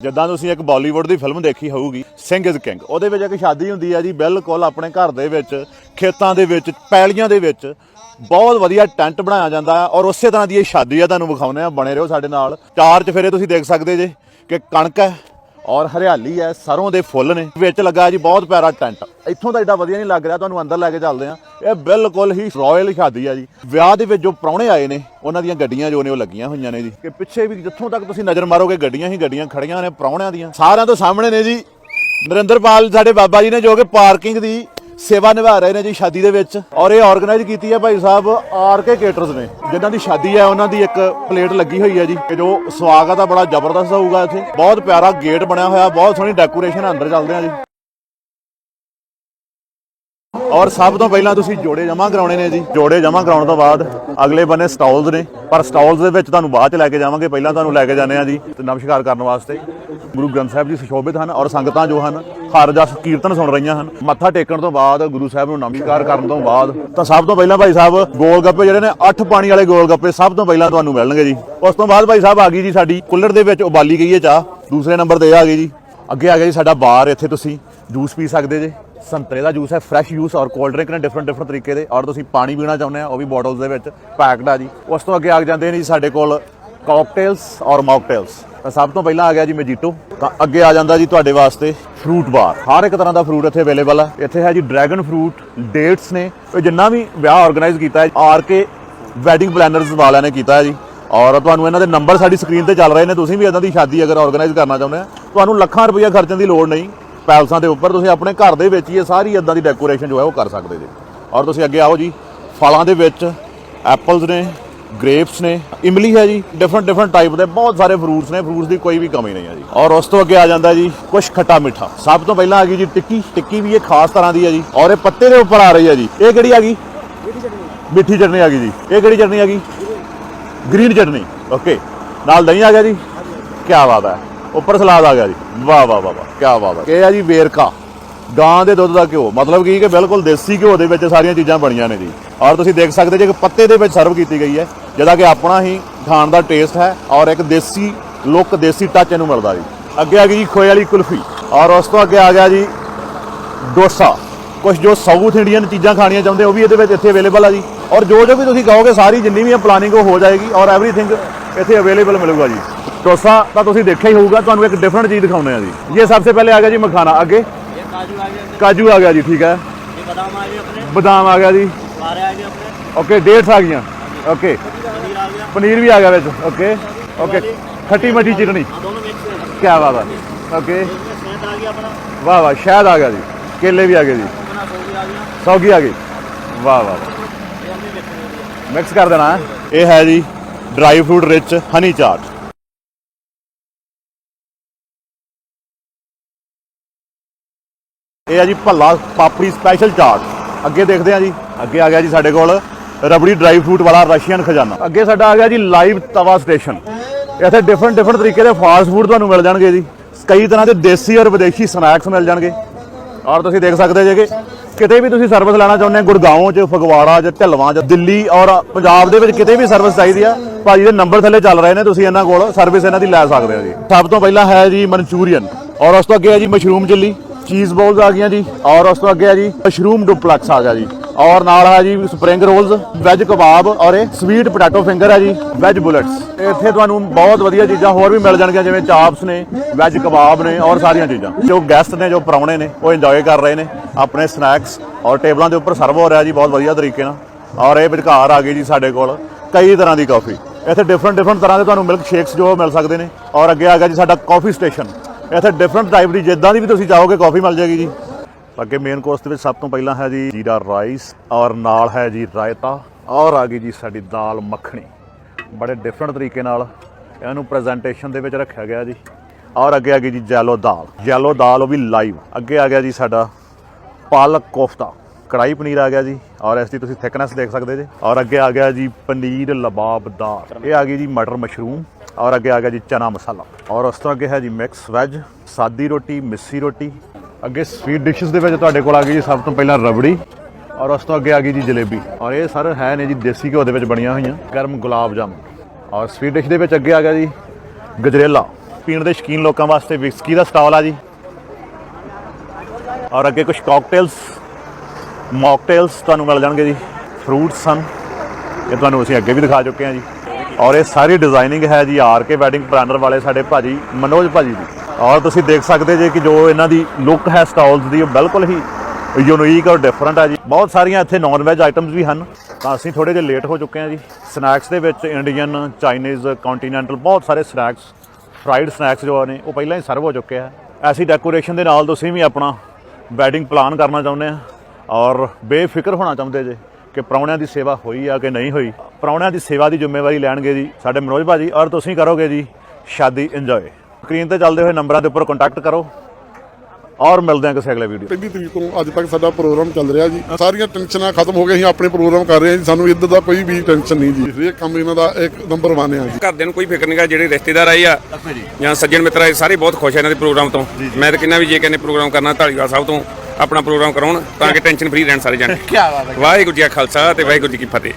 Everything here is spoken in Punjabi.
ਜਿੱਦਾਂ ਤੁਸੀਂ ਇੱਕ ਬਾਲੀਵੁੱਡ ਦੀ ਫਿਲਮ ਦੇਖੀ ਹੋਊਗੀ ਸਿੰਘ ਇਜ਼ ਕਿੰਗ ਉਹਦੇ ਵਿੱਚ ਇੱਕ ਸ਼ਾਦੀ ਹੁੰਦੀ ਆ ਜੀ, ਬਿਲਕੁਲ ਆਪਣੇ ਘਰ ਦੇ ਵਿੱਚ, ਖੇਤਾਂ ਦੇ ਵਿੱਚ, ਪੈਲੀਆਂ ਦੇ ਵਿੱਚ। ਬਹੁਤ ਵਧੀਆ ਟੈਂਟ ਬਣਾਇਆ ਜਾਂਦਾ ਹੈ ਔਰ ਉਸੇ ਤਰ੍ਹਾਂ ਦੀ ਇਹ ਸ਼ਾਦੀ ਆ, ਤੁਹਾਨੂੰ ਵਿਖਾਉਂਦੇ ਆ, ਬਣੇ ਰਹੋ ਸਾਡੇ ਨਾਲ। ਚਾਰ ਚਫੇਰੇ ਤੁਸੀਂ ਦੇਖ ਸਕਦੇ ਜੇ, ਕਿ ਕਣਕ ਹੈ ਔਰ ਹਰਿਆਲੀ ਹੈ, ਸਰੋਂ ਦੇ ਫੁੱਲ ਨੇ। ਵਿੱਚ ਲੱਗਾ ਜੀ ਬਹੁਤ ਪਿਆਰਾ ਟੈਂਟ। ਇੱਥੋਂ ਤਾਂ ਏਡਾ ਵਧੀਆ ਨਹੀਂ ਲੱਗ ਰਿਹਾ, ਤੁਹਾਨੂੰ ਅੰਦਰ ਲੈ ਕੇ ਚੱਲਦੇ ਆ ਇਹ ਬਿਲਕੁਲ ਹੀ ਰਾਇਲ ਸ਼ਾਦੀ ਆ ਜੀ। ਵਿਆਹ ਦੇ ਵਿੱਚ ਜੋ ਪ੍ਰਾਹੁਣੇ ਆਏ ਨੇ, ਉਹਨਾਂ ਦੀਆਂ ਗੱਡੀਆਂ ਜੋ ਨੇ ਉਹ ਲੱਗੀਆਂ ਹੋਈਆਂ ਨੇ ਜੀ। ਕਿ ਪਿੱਛੇ ਵੀ ਜਿੱਥੋਂ ਤੱਕ ਤੁਸੀਂ ਨਜ਼ਰ ਮਾਰੋਗੇ, ਗੱਡੀਆਂ ਹੀ ਗੱਡੀਆਂ ਖੜੀਆਂ ਨੇ, ਪ੍ਰਾਹੁਣਿਆਂ ਦੀਆਂ। ਸਾਰਿਆਂ ਤੋਂ ਸਾਹਮਣੇ ਨੇ ਜੀ ਨਰਿੰਦਰਪਾਲ, ਸਾਡੇ ਬਾਬਾ ਜੀ ਨੇ ਜੋ ਕਿ ਪਾਰਕਿੰਗ ਦੀ ਸੇਵਾ ਨਿਭਾ ਰਹੇ ਨੇ ਜੀ ਸ਼ਾਦੀ ਦੇ ਵਿੱਚ ਔਰ ਇਹ ਆਰਗੇਨਾਈਜ਼ ਕੀਤੀ ਹੈ ਭਾਈ ਸਾਹਿਬ ਆਰ ਕੇ ਕੇਟਰਸ ਨੇ, ਜਿਨ੍ਹਾਂ ਦੀ ਸ਼ਾਦੀ ਹੈ, ਉਹਨਾਂ ਦੀ ਇੱਕ ਪਲੇਟ ਲੱਗੀ ਹੋਈ ਹੈ ਜੀ ਕਿ ਜੋ ਸਵਾਗਤ ਆ, ਬੜਾ ਜ਼ਬਰਦਸਤ ਹੋਊਗਾ ਇੱਥੇ। ਬਹੁਤ ਪਿਆਰਾ ਗੇਟ ਬਣਿਆ ਹੋਇਆ, ਬਹੁਤ ਸੋਹਣੀ ਡੈਕੋਰੇਸ਼ਨ ਹੈ ਅੰਦਰ ਚੱਲਦੇ ਆ ਜੀ। ਔਰ ਸਭ ਤੋਂ ਪਹਿਲਾਂ ਤੁਸੀਂ ਜੋੜੇ ਜਮ੍ਹਾਂ ਕਰਾਉਣੇ ਨੇ ਜੀ। ਜੋੜੇ ਜਮ੍ਹਾਂ ਕਰਾਉਣ ਤੋਂ ਬਾਅਦ ਅਗਲੇ ਬੰਨੇ ਸਟਾਲਸ ਨੇ। ਪਰ ਸਟਾਲਸ ਦੇ ਵਿੱਚ ਤੁਹਾਨੂੰ ਬਾਅਦ ਚ ਲੈ ਕੇ ਜਾਵਾਂਗੇ। ਪਹਿਲਾਂ ਤੁਹਾਨੂੰ ਲੈ ਕੇ ਜਾਂਦੇ ਆ ਜੀ। ਤੇ ਨਮਸਕਾਰ ਕਰਨ ਵਾਸਤੇ ਗੁਰੂ ਗ੍ਰੰਥ ਸਾਹਿਬ ਜੀ ਸੁਸ਼ੋਭਿਤ ਹਨ ਔਰ ਸੰਗਤਾਂ ਜੋ ਹਨ, ਹਰ ਜਸ ਕੀਰਤਨ ਸੁਣ ਰਹੀਆਂ ਹਨ। ਮੱਥਾ ਟੇਕਣ ਤੋਂ ਬਾਅਦ ਗੁਰੂ ਸਾਹਿਬ ਨੂੰ ਨਮਸਕਾਰ ਕਰਨ ਤੋਂ ਬਾਅਦ ਤਾਂ ਸਭ ਤੋਂ ਪਹਿਲਾਂ ਭਾਈ ਸਾਹਿਬ ਗੋਲ ਗੱਪੇ ਜਿਹੜੇ ਨੇ, ਅੱਠ ਪਾਣੀ ਵਾਲੇ ਗੋਲ ਗੱਪੇ ਸਭ ਤੋਂ ਪਹਿਲਾਂ ਤੁਹਾਨੂੰ ਮਿਲਣਗੇ ਜੀ। ਉਸ ਤੋਂ ਬਾਅਦ ਭਾਈ ਸਾਹਿਬ ਆ ਗਈ ਜੀ ਸਾਡੀ ਕੁੱਲਰ ਦੇ ਵਿੱਚ ਉਬਾਲੀ ਗਈ ਹੈ ਚਾਹ। ਦੂਸਰੇ ਨੰਬਰ ਤੇ ਆ ਗਈ ਜੀ। ਅੱਗੇ ਆ ਗਿਆ ਜੀ ਸਾਡਾ ਬਾਰ ਇੱਥੇ ਤੁਸੀਂ ਜੂਸ ਪੀ ਸਕਦੇ ਜੇ। ਸੰਤਰੇ ਦਾ ਜੂਸ ਹੈ ਫਰੈਸ਼ ਜੂਸ ਔਰ ਕੋਲਡ ਡਰਿੰਕ ਨੇ ਡਿਫਰੈਂਟ ਡਿਫਰੈਂਟ ਤਰੀਕੇ ਦੇ ਔਰ ਤੁਸੀਂ ਪਾਣੀ ਪੀਣਾ ਚਾਹੁੰਦੇ ਆ, ਉਹ ਵੀ ਬੋਟਲਸ ਦੇ ਵਿੱਚ ਪੈਕਡ ਆ ਜੀ। ਉਸ ਤੋਂ ਅੱਗੇ ਆ ਜਾਂਦੇ ਨੇ ਜੀ ਸਾਡੇ ਕੋਲ ਕਾਕਟੇਲਸ ਔਰ ਮੌਕਟੇਲਸ ਤਾਂ ਸਭ ਤੋਂ ਪਹਿਲਾਂ ਆ ਗਿਆ ਜੀ ਮੈਜੀਟੋ ਤਾਂ ਅੱਗੇ ਆ ਜਾਂਦਾ ਜੀ ਤੁਹਾਡੇ ਵਾਸਤੇ ਫਰੂਟ ਬਾਰ ਹਰ ਇੱਕ ਤਰ੍ਹਾਂ ਦਾ ਫਰੂਟ ਇੱਥੇ ਅਵੇਲੇਬਲ ਹੈ ਇੱਥੇ ਹੈ ਜੀ ਡਰੈਗਨ ਫਰੂਟ ਡੇਟਸ ਨੇ। ਇਹ ਜਿੰਨਾ ਵੀ ਵਿਆਹ ਆਰਗੇਨਾਈਜ਼ ਕੀਤਾ ਹੈ ਆਰ ਕੇ ਵੈਡਿੰਗ ਪਲੈਨਰਸ ਵਾਲਿਆਂ ਨੇ ਕੀਤਾ ਹੈ ਜੀ। ਔਰ ਤੁਹਾਨੂੰ ਇਹਨਾਂ ਦੇ ਨੰਬਰ ਸਾਡੀ ਸਕਰੀਨ ਤੇ ਚੱਲ ਰਹੇ ਨੇ। ਤੁਸੀਂ ਵੀ ਇਦਾਂ ਦੀ ਸ਼ਾਦੀ ਅਗਰ ਆਰਗੇਨਾਈਜ਼ ਕਰਨਾ ਚਾਹੁੰਦੇ ਆ, ਤੁਹਾਨੂੰ ਲੱਖਾਂ ਰੁਪਈਆ ਖਰਚਣ ਦੀ ਲੋੜ ਨਹੀਂ। ਪੈਲਸਾਂ ਦੇ ਉੱਪਰ ਤੁਸੀਂ ਆਪਣੇ ਘਰ ਦੇ ਵਿੱਚ ਹੀ ਇਹ ਸਾਰੀ ਇਦਾਂ ਦੀ ਡੈਕੋਰੇਸ਼ਨ ਜੋ ਹੈ ਉਹ ਕਰ ਸਕਦੇ ਜੀ। ਔਰ ਤੁਸੀਂ ਅੱਗੇ ਆਓ ਜੀ ਫਲਾਂ ਦੇ ਵਿੱਚ ਐਪਲਸ ਨੇ ਗ੍ਰੇਪਸ ਨੇ ਇਮਲੀ ਹੈ ਜੀ ਡਿਫਰੈਂਟ ਡਿਫਰੈਂਟ ਟਾਈਪ ਦੇ ਬਹੁਤ ਸਾਰੇ ਫਰੂਟਸ ਨੇ ਫਰੂਟਸ ਦੀ ਕੋਈ ਵੀ ਕਮੀ ਨਹੀਂ ਹੈ ਜੀ। ਔਰ ਉਸ ਤੋਂ ਅੱਗੇ ਆ ਜਾਂਦਾ ਜੀ ਕੁਛ ਖੱਟਾ ਮਿੱਠਾ। ਸਭ ਤੋਂ ਪਹਿਲਾਂ ਆ ਗਈ ਜੀ ਟਿੱਕੀ ਟਿੱਕੀ ਵੀ ਇਹ ਖਾਸ ਤਰ੍ਹਾਂ ਦੀ ਹੈ ਜੀ। ਔਰ ਇਹ ਪੱਤੇ ਦੇ ਉੱਪਰ ਆ ਰਹੀ ਹੈ ਜੀ। ਇਹ ਕਿਹੜੀ ਆ ਗਈ? ਮਿੱਠੀ ਚਟਨੀ। ਆ ਗਈ ਜੀ। ਇਹ ਕਿਹੜੀ ਚਟਨੀ ਆ ਗਈ? ਗ੍ਰੀਨ ਚਟਨੀ। ਓਕੇ ਨਾਲ ਦਹੀਂ ਆ ਗਿਆ ਜੀ। ਕੀ ਬਾਤ ਹੈ। ਉੱਪਰ ਸਲਾਦ ਆ ਗਿਆ ਜੀ। ਵਾਹ ਵਾਹ ਵਾਹ ਵਾਹ ਕੀ ਵਾਹ ਹੈ ਇਹ ਆ ਜੀ ਵੇਰਕਾ। ਗਾਂ ਦੇ ਦੁੱਧ ਦਾ ਘਿਓ। ਮਤਲਬ ਕੀ ਕਿ ਬਿਲਕੁਲ ਦੇਸੀ ਘਿਓ ਦੇ ਵਿੱਚ ਸਾਰੀਆਂ ਚੀਜ਼ਾਂ ਬਣੀਆਂ ਨੇ ਜੀ। ਔਰ ਤੁਸੀਂ ਦੇਖ ਸਕਦੇ ਜੇ ਕਿ ਪੱਤੇ ਦੇ ਵਿੱਚ ਸਰਵ ਕੀਤੀ ਗਈ ਹੈ, ਜਿਹਦਾ ਕਿ ਆਪਣਾ ਹੀ ਖਾਣ ਦਾ ਟੇਸਟ ਹੈ ਔਰ ਇੱਕ ਦੇਸੀ ਲੁੱਕ ਦੇਸੀ ਟੱਚ ਇਹਨੂੰ ਮਿਲਦਾ ਜੀ। ਅੱਗੇ ਆ ਗਈ ਜੀ ਖੋਏ ਵਾਲੀ ਕੁਲਫੀ। ਔਰ ਉਸ ਤੋਂ ਅੱਗੇ ਆ ਗਿਆ ਜੀ ਡੋਸਾ। ਕੁਝ ਜੋ ਸਾਊਥ ਇੰਡੀਅਨ ਚੀਜ਼ਾਂ ਖਾਣੀਆਂ ਚਾਹੁੰਦੇ, ਉਹ ਵੀ ਇਹਦੇ ਵਿੱਚ ਇੱਥੇ ਅਵੇਲੇਬਲ ਆ ਜੀ। ਔਰ ਜੋ ਜੋ ਵੀ ਤੁਸੀਂ ਕਹੋਗੇ, ਸਾਰੀ ਜਿੰਨੀ ਵੀ ਪਲਾਨਿੰਗ ਉਹ ਹੋ ਜਾਏਗੀ ਔਰ ਐਵਰੀਥਿੰਗ ਇੱਥੇ ਅਵੇਲੇਬਲ ਮਿਲੂਗਾ ਜੀ। ਡੋਸਾ ਤਾਂ ਤੁਸੀਂ ਦੇਖਿਆ ਹੀ ਹੋਊਗਾ ਤੁਹਾਨੂੰ ਇੱਕ ਡਿਫਰੈਂਟ ਚੀਜ਼ ਦਿਖਾਉਂਦੇ ਆ ਜੀ ਇਹ ਸਭ ਤੋਂ ਪਹਿਲੇ ਆ ਗਿਆ ਜੀ ਮਖਾਨਾ ਅੱਗੇ ये काजू आ गया अपने ਕਾਜੂ ਆ ਗਿਆ ਜੀ ਠੀਕ ਹੈ ये बादाम आ गए अपने ਬਦਾਮ ਆ ਗਿਆ ਜੀ सारे आ गए अपने ਓਕੇ ਡੇਟਸ ਆ ਗਈਆਂ ਓਕੇ पनीर आ गया ਪਨੀਰ ਵੀ ਆ ਗਿਆ ਵਿੱਚ ਓਕੇ ਓਕੇ ਖੱਟੀ ਮੱਠੀ ਚਟਣੀ हाँ, दोनों मिक्स है ਕੀ ਬਾਤ ਹੈ ਓਕੇ इसमें सेंध आ गया अपना ਵਾਹ ਵਾਹ ਸ਼ਹਿਦ ਆ ਗਿਆ ਜੀ ਕੇਲੇ ਵੀ ਆ ਗਏ ਜੀ अपना सौगी आ गया ਸੌਗੀ ਆ ਗਈ ਵਾਹ ਵਾਹ ਵਾਹ ये हमने मिक्स कर दिया ਮਿਕਸ ਕਰ ਦੇਣਾ ਹੈ ਇਹ ਹੈ ਜੀ dry fruit rich honey chaat ਇਹ ਆ ਜੀ ਭੱਲਾ ਪਾਪੜੀ ਸਪੈਸ਼ਲ ਚਾਟ। ਅੱਗੇ ਦੇਖਦੇ ਆ ਜੀ। ਅੱਗੇ ਆ ਗਿਆ ਜੀ ਸਾਡੇ ਕੋਲ ਰਬੜੀ ਡਰਾਈ ਫਰੂਟ ਵਾਲਾ ਰਸ਼ੀਅਨ ਖਜ਼ਾਨਾ। ਅੱਗੇ ਸਾਡਾ ਆ ਗਿਆ ਜੀ ਲਾਈਵ ਤਵਾ ਸਟੇਸ਼ਨ ਇੱਥੇ ਡਿਫਰੈਂਟ ਡਿਫਰੈਂਟ ਤਰੀਕੇ ਦੇ ਫਾਸਟ ਫੂਡ ਤੁਹਾਨੂੰ ਮਿਲ ਜਾਣਗੇ ਜੀ। ਕਈ ਤਰ੍ਹਾਂ ਦੇ ਦੇਸੀ ਔਰ ਵਿਦੇਸ਼ੀ ਸਨੈਕਸ ਮਿਲ ਜਾਣਗੇ। ਔਰ ਤੁਸੀਂ ਦੇਖ ਸਕਦੇ ਜੇ ਕਿ ਕਿਤੇ ਵੀ ਤੁਸੀਂ ਸਰਵਿਸ ਲੈਣਾ ਚਾਹੁੰਦੇ ਹੋ ਗੁੜਗਾਉਂ 'ਚ, ਫਗਵਾੜਾ 'ਚ, ਢਲਵਾਂ 'ਚ, ਦਿੱਲੀ ਔਰ ਪੰਜਾਬ ਦੇ ਵਿੱਚ ਕਿਤੇ ਵੀ ਸਰਵਿਸ ਚਾਹੀਦੀ ਆ। ਭਾਜੀ ਦੇ ਨੰਬਰ ਥੱਲੇ ਚੱਲ ਰਹੇ ਨੇ ਤੁਸੀਂ ਇਹਨਾਂ ਕੋਲ ਸਰਵਿਸ ਇਹਨਾਂ ਦੀ ਲੈ ਸਕਦੇ ਹੋ ਜੀ। ਸਭ ਤੋਂ ਪਹਿਲਾਂ ਹੈ ਜੀ ਮਨਚੂਰੀਅਨ। ਔਰ ਉਸ ਤੋਂ ਅੱਗੇ ਹੈ ਜੀ ਮਸ਼ਰੂਮ ਚਿੱਲੀ ਚੀਜ਼ ਬੋਲਸ ਆ ਗਈਆਂ ਜੀ, ਔਰ ਉਸ ਤੋਂ ਅੱਗੇ ਆ ਜੀ ਮਸ਼ਰੂਮ ਡੁਪਲੈਕਸ ਆ ਗਿਆ ਜੀ। ਔਰ ਨਾਲ ਹੈ ਜੀ ਸਪਰਿੰਗ ਰੋਲਸ ਵੈਜ ਕਬਾਬ ਔਰ ਇਹ ਸਵੀਟ ਪੋਟੈਟੋ ਫਿੰਗਰ ਹੈ ਜੀ ਵੈਜ ਬੁਲਟਸ ਇੱਥੇ ਤੁਹਾਨੂੰ ਬਹੁਤ ਵਧੀਆ ਚੀਜ਼ਾਂ ਹੋਰ ਵੀ ਮਿਲ ਜਾਣਗੀਆਂ, ਜਿਵੇਂ ਚਾਪਸ ਨੇ ਵੈਜ ਕਬਾਬ ਨੇ, ਔਰ ਸਾਰੀਆਂ ਚੀਜ਼ਾਂ। ਜੋ ਗੈਸਟ ਨੇ, ਜੋ ਪ੍ਰਾਹੁਣੇ ਨੇ, ਉਹ ਇੰਜੋਏ ਕਰ ਰਹੇ ਨੇ, ਆਪਣੇ ਸਨੈਕਸ ਔਰ ਟੇਬਲਾਂ ਦੇ ਉੱਪਰ ਸਰਵ ਹੋ ਰਿਹਾ ਜੀ, ਬਹੁਤ ਵਧੀਆ ਤਰੀਕੇ ਨਾਲ। ਔਰ ਇਹ ਵਿਚਕਾਰ ਆ ਗਈ ਜੀ ਸਾਡੇ ਕੋਲ ਕਈ ਤਰ੍ਹਾਂ ਦੀ ਕਾਫੀ ਇੱਥੇ ਡਿਫਰੈਂਟ ਡਿਫਰੈਂਟ ਤਰ੍ਹਾਂ ਦੇ ਤੁਹਾਨੂੰ ਮਿਲਕ ਸ਼ੇਕਸ ਜੋ ਮਿਲ ਸਕਦੇ ਨੇ, ਔਰ ਅੱਗੇ ਆ ਗਿਆ ਜੀ ਸਾਡਾ ਕਾਫੀ ਸਟੇਸ਼ਨ ਇੱਥੇ ਡਿਫਰੈਂਟ ਟਾਈਪ ਦੀ, ਜਿੱਦਾਂ ਦੀ ਵੀ ਤੁਸੀਂ ਚਾਹੋਗੇ ਕਾਫੀ ਮਿਲ ਜਾਏਗੀ ਜੀ। ਅੱਗੇ ਮੇਨ ਕੋਰਸ ਦੇ ਵਿੱਚ ਸਭ ਤੋਂ ਪਹਿਲਾਂ ਹੈ ਜੀ ਜੀਰਾ ਰਾਈਸ ਔਰ ਨਾਲ ਹੈ ਜੀ ਰਾਇਤਾ, ਔਰ ਆ ਗਈ ਜੀ ਸਾਡੀ ਦਾਲ ਮੱਖਣੀ। ਬੜੇ ਡਿਫਰੈਂਟ ਤਰੀਕੇ ਨਾਲ ਇਹਨੂੰ ਪ੍ਰੈਜੈਂਟੇਸ਼ਨ ਦੇ ਵਿੱਚ ਰੱਖਿਆ ਗਿਆ ਜੀ। ਔਰ ਅੱਗੇ ਆ ਗਈ ਜੀ ਜੈਲੋ ਦਾਲ। ਜੈਲੋ ਦਾਲ ਉਹ ਵੀ ਲਾਈਵ ਅੱਗੇ ਆ ਗਿਆ ਜੀ ਸਾਡਾ ਪਾਲਕ ਕੋਫਤਾ। ਕੜਾਈ ਪਨੀਰ ਆ ਗਿਆ ਜੀ, ਔਰ ਇਸ ਦੀ ਤੁਸੀਂ ਥਿਕਨੈਸ ਦੇਖ ਸਕਦੇ ਜੀ। ਔਰ ਅੱਗੇ ਆ ਗਿਆ ਜੀ ਪਨੀਰ ਲਬਾਬਦਾਰ ਇਹ ਆ ਗਈ ਜੀ ਮਟਰ ਮਸ਼ਰੂਮ, ਔਰ ਅੱਗੇ ਆ ਗਿਆ ਜੀ ਚਨਾ ਮਸਾਲਾ। ਔਰ ਉਸ ਤੋਂ ਅੱਗੇ ਹੈ ਜੀ ਮਿਕਸ ਵੈਜ ਸਾਦੀ ਰੋਟੀ, ਮਿੱਸੀ ਰੋਟੀ। ਅੱਗੇ ਸਵੀਟ ਡਿਸ਼ਸ ਦੇ ਵਿੱਚ ਤੁਹਾਡੇ ਕੋਲ ਆ ਗਈ ਜੀ ਸਭ ਤੋਂ ਪਹਿਲਾਂ ਰਬੜੀ, ਔਰ ਉਸ ਤੋਂ ਅੱਗੇ ਆ ਗਈ ਜੀ ਜਲੇਬੀ। ਔਰ ਇਹ ਸਰ ਹੈ ਨੇ ਜੀ ਦੇਸੀ ਘਿਓ ਦੇ ਵਿੱਚ ਬਣੀਆਂ ਹੋਈਆਂ, ਗਰਮ ਗੁਲਾਬ ਜਾਮੁਨ। ਔਰ ਸਵੀਟ ਡਿਸ਼ ਦੇ ਵਿੱਚ ਅੱਗੇ ਆ ਗਿਆ ਜੀ ਗਜਰੇਲਾ। ਪੀਣ ਦੇ ਸ਼ੌਕੀਨ ਲੋਕਾਂ ਵਾਸਤੇ ਵਿਸਕੀ ਦਾ ਸਟਾਲ ਆ ਜੀ। ਔਰ ਅੱਗੇ ਕੁਝ ਕਾਕਟੇਲਸ ਮੌਕਟੇਲਸ ਤੁਹਾਨੂੰ ਮਿਲ ਜਾਣਗੇ ਜੀ, ਫਰੂਟਸ ਹਨ ਇਹ ਤੁਹਾਨੂੰ ਅਸੀਂ ਅੱਗੇ ਵੀ ਦਿਖਾ ਚੁੱਕੇ ਹਾਂ ਜੀ। ਔਰ ਇਹ ਸਾਰੀ ਡਿਜ਼ਾਈਨਿੰਗ ਹੈ ਜੀ, ਆਰ ਕੇ ਵੈਡਿੰਗ ਪਲਾਨਰ ਵਾਲੇ ਸਾਡੇ ਭਾਜੀ, ਮਨੋਜ ਭਾਜੀ ਦੀ। ਔਰ ਤੁਸੀਂ ਦੇਖ ਸਕਦੇ ਜੇ ਕਿ ਜੋ ਇਹਨਾਂ ਦੀ ਲੁੱਕ ਹੈ ਸਟਾਲਸ ਦੀ, ਉਹ ਬਿਲਕੁਲ ਹੀ ਯੂਨੀਕ ਔਰ ਡਿਫਰੈਂਟ ਹੈ ਜੀ। ਬਹੁਤ ਸਾਰੀਆਂ ਇੱਥੇ ਨਾਨ ਵੈਜ ਆਈਟਮਸ ਵੀ ਹਨ। ਤਾਂ ਅਸੀਂ ਥੋੜੇ ਜਿਹਾ ਲੇਟ ਹੋ ਚੁੱਕੇ ਹਾਂ ਜੀ। ਸਨੈਕਸ ਦੇ ਵਿੱਚ ਇੰਡੀਅਨ ਚਾਈਨੀਜ਼ ਕੰਟੀਨੈਂਟਲ ਬਹੁਤ ਸਾਰੇ ਸਨੈਕਸ ਫਰਾਈਡ ਸਨੈਕਸ ਜੋ ਨੇ, ਉਹ ਪਹਿਲਾਂ ਹੀ ਸਰਵ ਹੋ ਚੁੱਕੇ ਆ। ਐਸੀ ਡੈਕੋਰੇਸ਼ਨ ਦੇ ਨਾਲ ਤੁਸੀਂ ਵੀ ਆਪਣਾ ਵੈਡਿੰਗ ਪਲਾਨ ਕਰਨਾ ਚਾਹੁੰਦੇ ਆ। ਔਰ ਬੇਫਿਕਰ ਹੋਣਾ ਚਾਹੁੰਦੇ ਜੇ ਕਿ ਪ੍ਰਾਹੁਣਿਆਂ ਦੀ ਸੇਵਾ ਹੋਈ ਆ ਕਿ ਨਹੀਂ ਹੋਈ। ਪ੍ਰਾਹੁਣਿਆਂ ਦੀ ਸੇਵਾ ਦੀ ਜ਼ਿੰਮੇਵਾਰੀ ਲੈਣਗੇ ਜੀ ਸਾਡੇ ਮਨੋਜ ਭਾਜੀ ਔਰ ਤੁਸੀਂ ਕਰੋਗੇ ਜੀ ਸ਼ਾਦੀ ਇੰਜੋਏ। ਸਕਰੀਨ ਤੇ ਚੱਲਦੇ ਹੋਏ ਨੰਬਰਾਂ ਦੇ ਉੱਪਰ ਕੰਟੈਕਟ ਕਰੋ ਔਰ ਮਿਲਦੇ ਹਾਂ ਕਿਸੇ ਅਗਲੇ ਵੀਡੀਓ ਪਹਿਲੀ ਤਰੀਕ ਤੋਂ ਅੱਜ ਤੱਕ ਸਾਡਾ ਪ੍ਰੋਗਰਾਮ ਚੱਲ ਰਿਹਾ ਜੀ। ਸਾਰੀਆਂ ਟੈਨਸ਼ਨਾਂ ਖਤਮ ਹੋ ਗਈਆਂ ਅਸੀਂ ਆਪਣੇ ਪ੍ਰੋਗਰਾਮ ਕਰ ਰਹੇ ਹਾਂ ਜੀ। ਸਾਨੂੰ ਇੱਧਰ ਦਾ ਕੋਈ ਵੀ ਟੈਨਸ਼ਨ ਨਹੀਂ ਜੀ। ਹਰੇਕ ਕੰਮ ਇਹਨਾਂ ਦਾ ਇੱਕ ਨੰਬਰ ਵਨ ਆ ਜੀ। ਘਰਦਿਆਂ ਨੂੰ ਕੋਈ ਫਿਕਰ ਨਹੀਂਗਾ ਜਿਹੜੇ ਰਿਸ਼ਤੇਦਾਰ ਆਏ ਆ ਜਾਂ। ਸੱਜਣ ਮਿੱਤਰ ਆਏ ਸਾਰੇ ਬਹੁਤ ਖੁਸ਼ ਆ ਇਹਨਾਂ ਦੇ ਪ੍ਰੋਗਰਾਮ ਤੋਂ। ਮੈਂ ਤਾਂ ਕਿੰਨਾ ਵੀ ਜੇ ਕਹਿੰਦੇ ਪ੍ਰੋਗਰਾਮ ਕਰਨਾ ਢਾਲੀਵਾਲ ਸਾਹਿਬ ਤੋਂ। ਆਪਣਾ ਪ੍ਰੋਗਰਾਮ ਕਰਾਉਣ ਤਾਂ ਕਿ ਟੈਨਸ਼ਨ ਫ੍ਰੀ ਰਹਿਣ ਸਾਰੇ ਜਾਣੇ। ਵਾਹਿਗੁਰੂ ਜੀ ਕਾ ਖਾਲਸਾ ਤੇ ਵਾਹਿਗੁਰੂ ਜੀ ਕੀ ਫਤਿਹ।